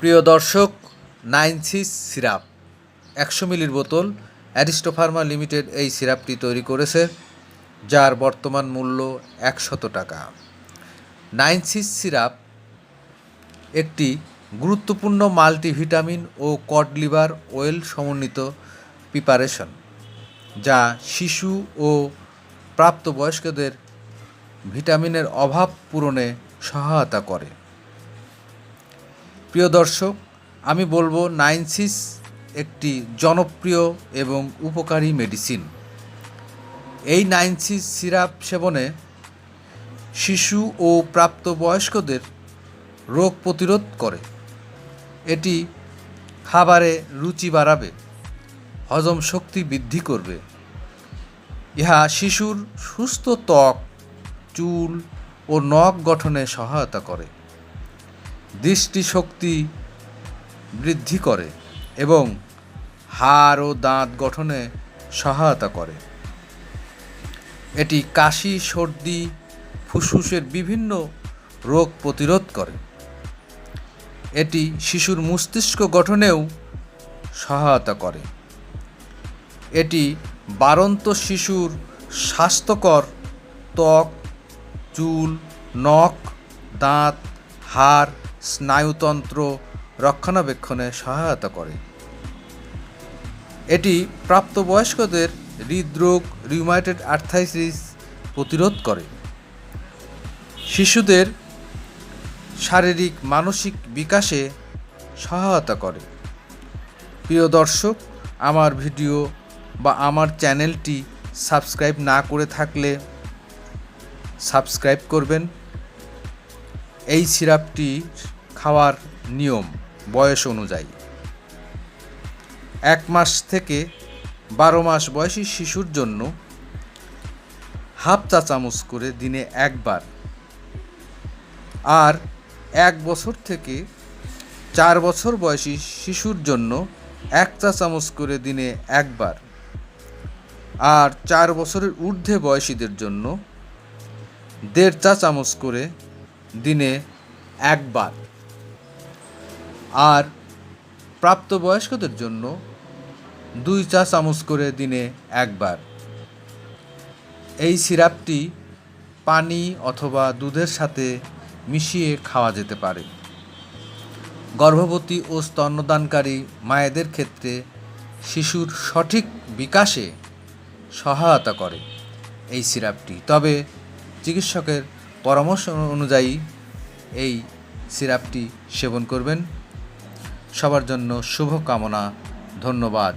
প্রিয় দর্শক nine cis syrup, একশো মিলির বোতল অ্যারিস্টোফার্মা লিমিটেড এই সিরাপটি তৈরি করেছে, যার বর্তমান মূল্য একশত টাকা। নাইন সিস সিরাপ একটি গুরুত্বপূর্ণ মাল্টিভিটামিন ও কড লিভার ওয়েল সমন্বিত প্রিপারেশন, যা শিশু ও প্রাপ্তবয়স্কদের ভিটামিনের অভাব পূরণে সহায়তা করে। প্রিয় দর্শক, আমি বলব নাইন সিস একটি জনপ্রিয় এবং উপকারী মেডিসিন। এই নাইন সিস সিরাপ সেবনে শিশু ও প্রাপ্তবয়স্কদের রোগ প্রতিরোধ করে। এটি খাবারে রুচি বাড়াবে, হজম শক্তি বৃদ্ধি করবে। ইহা শিশুর সুস্থ ত্বক, চুল ও নখ গঠনে সহায়তা করে। দৃষ্টিশক্তি বৃদ্ধি করে এবং হাড় ও দাঁত গঠনে সহায়তা করে। এটি কাশি, সর্দি, ফুসফুসের বিভিন্ন রোগ প্রতিরোধ করে। এটি শিশুর মস্তিষ্ক গঠনেও সহায়তা করে। এটি বারন্ত শিশুর স্বাস্থ্যকর ত্বক, চুল, নখ, দাঁত, হাড় স্নায়ুতন্ত্র রক্ষণাবেক্ষণে সহায়তা করে। এটি প্রাপ্তবয়স্কদের হৃদরোগ রিউমাইটেড আর্থাইসিস প্রতিরোধ করে। শিশুদের শারীরিক, মানসিক বিকাশে সহায়তা করে। প্রিয় দর্শক, আমার ভিডিও বা আমার চ্যানেলটি সাবস্ক্রাইব না করে থাকলে সাবস্ক্রাইব করবেন। এই সিরাপটি খাওয়ার নিয়ম বয়স অনুযায়ী। এক মাস থেকে বারো মাস বয়সী শিশুর জন্য হাফ চা চামচ করে দিনে একবার আর এক বছর থেকে চার বছর বয়সী শিশুর জন্য এক চা চামচ করে দিনে একবার আর চার বছরের ঊর্ধ্বে বয়সীদের জন্য দেড় চা চামচ করে দিনে একবার। আর প্রাপ্তবয়স্কদের জন্য দুই চা চামচ করে দিনে একবার। এই সিরাপটি পানি অথবা দুধের সাথে মিশিয়ে খাওয়া যেতে পারে। গর্ভবতী ও স্তন্যদানকারী মায়েদের ক্ষেত্রে শিশুর সঠিক বিকাশে সহায়তা করে এই সিরাপটি। তবে চিকিৎসকের পরামর্শ অনুযায়ী এই সিরাপটি সেবন করবেন। সবার জন্য শুভকামনা ধন্যবাদ।